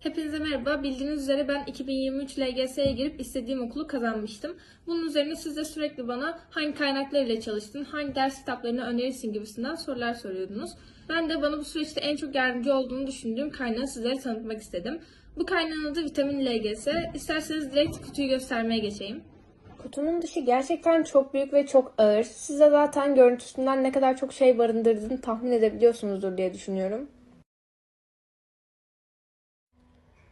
Hepinize merhaba. Bildiğiniz üzere ben 2023 LGS'ye girip istediğim okulu kazanmıştım. Bunun üzerine siz de sürekli bana hangi kaynaklar ile çalıştın, hangi ders kitaplarını önerirsin gibisinden sorular soruyordunuz. Ben de bana bu süreçte en çok yardımcı olduğunu düşündüğüm kaynağı sizlere tanıtmak istedim. Bu kaynağın adı Vitamin LGS. İsterseniz direkt kutuyu göstermeye geçeyim. Kutunun dışı gerçekten çok büyük ve çok ağır. Siz de zaten görüntüsünden ne kadar çok şey barındırdığını tahmin edebiliyorsunuzdur diye düşünüyorum.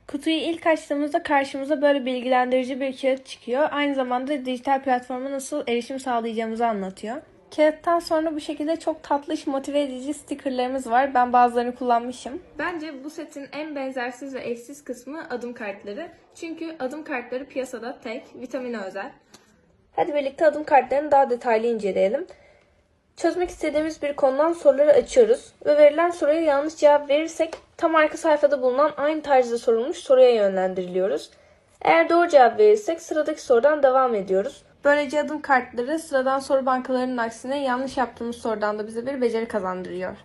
Kutuyu ilk açtığımızda karşımıza böyle bilgilendirici bir kağıt çıkıyor. Aynı zamanda dijital platforma nasıl erişim sağlayacağımızı anlatıyor. Kağıttan sonra bu şekilde çok tatlış motive edici stickerlarımız var. Ben bazılarını kullanmışım. Bence bu setin en benzersiz ve eşsiz kısmı adım kartları. Çünkü adım kartları piyasada tek, vitamine özel. Hadi birlikte adım kartlarını daha detaylı inceleyelim. Çözmek istediğimiz bir konudan soruları açıyoruz ve verilen soruya yanlış cevap verirsek tam arka sayfada bulunan aynı tarzda sorulmuş soruya yönlendiriliyoruz. Eğer doğru cevap verirsek sıradaki sorudan devam ediyoruz. Böylece adım kartları sıradan soru bankalarının aksine yanlış yaptığımız sorudan da bize bir beceri kazandırıyor.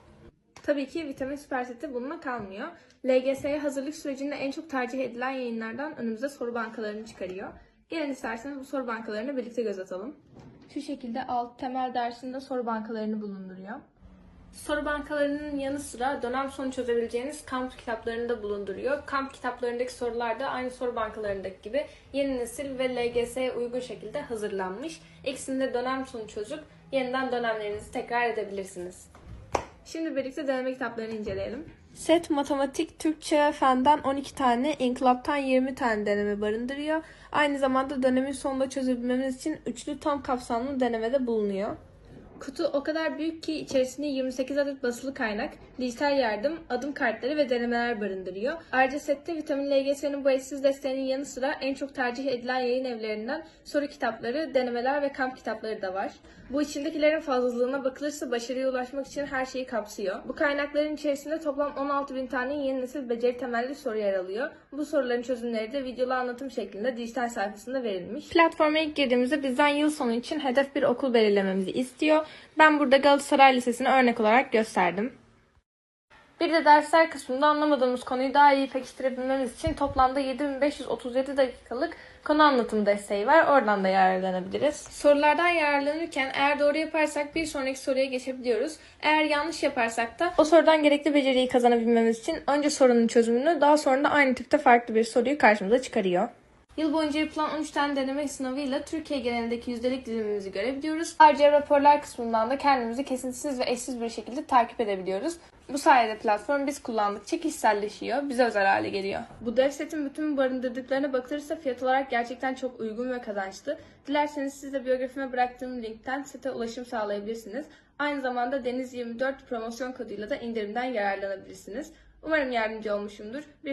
Tabii ki Vitamin Süper Set'te bununla kalmıyor. LGS'ye hazırlık sürecinde en çok tercih edilen yayınlardan önümüze soru bankalarını çıkarıyor. Gelin isterseniz bu soru bankalarını birlikte göz atalım. Şu şekilde alt temel dersinde soru bankalarını bulunduruyor. Soru bankalarının yanı sıra dönem sonu çözebileceğiniz kamp kitaplarını da bulunduruyor. Kamp kitaplarındaki sorular da aynı soru bankalarındaki gibi yeni nesil ve LGS'ye uygun şekilde hazırlanmış. İkisini dönem sonu çözüp yeniden dönemlerinizi tekrar edebilirsiniz. Şimdi birlikte deneme kitaplarını inceleyelim. Set matematik, Türkçe ve fenden 12 tane, inkılaptan 20 tane deneme barındırıyor. Aynı zamanda dönemin sonunda çözebilmemiz için üçlü tam kapsamlı denemede bulunuyor. Kutu o kadar büyük ki içerisinde 28 adet basılı kaynak, dijital yardım, adım kartları ve denemeler barındırıyor. Ayrıca sette Vitamin LGS'nin bu eşsiz desteğinin yanı sıra en çok tercih edilen yayın evlerinden soru kitapları, denemeler ve kamp kitapları da var. Bu içindekilerin fazlalığına bakılırsa başarıya ulaşmak için her şeyi kapsıyor. Bu kaynakların içerisinde toplam 16 bin tane yeni nesil beceri temelli soru yer alıyor. Bu soruların çözümleri de videolu anlatım şeklinde dijital sayfasında verilmiş. Platforma ilk girdiğimizde bizden yıl sonu için hedef bir okul belirlememizi istiyor. Ben burada Galatasaray Lisesi'ni örnek olarak gösterdim. Bir de dersler kısmında anlamadığımız konuyu daha iyi pekiştirebilmemiz için toplamda 7537 dakikalık konu anlatım desteği var. Oradan da yararlanabiliriz. Sorulardan yararlanırken eğer doğru yaparsak bir sonraki soruya geçebiliyoruz. Eğer yanlış yaparsak da O sorudan gerekli beceriyi kazanabilmemiz için önce sorunun çözümünü daha sonra da aynı tipte farklı bir soruyu karşımıza çıkarıyor. Yıl boyunca yapılan 13 tane deneme sınavıyla Türkiye genelindeki yüzdelik dilimimizi görebiliyoruz. Ayrıca raporlar kısmından da kendimizi kesintisiz ve eşsiz bir şekilde takip edebiliyoruz. Bu sayede platform biz kullandıkça kişiselleşiyor, bize özel hale geliyor. Bu dev setin bütün barındırdıklarına bakılırsa fiyat olarak gerçekten çok uygun ve kazançlı. Dilerseniz siz de biyografime bıraktığım linkten sete ulaşım sağlayabilirsiniz. Aynı zamanda Deniz24 promosyon koduyla da indirimden yararlanabilirsiniz. Umarım yardımcı olmuşumdur. Bir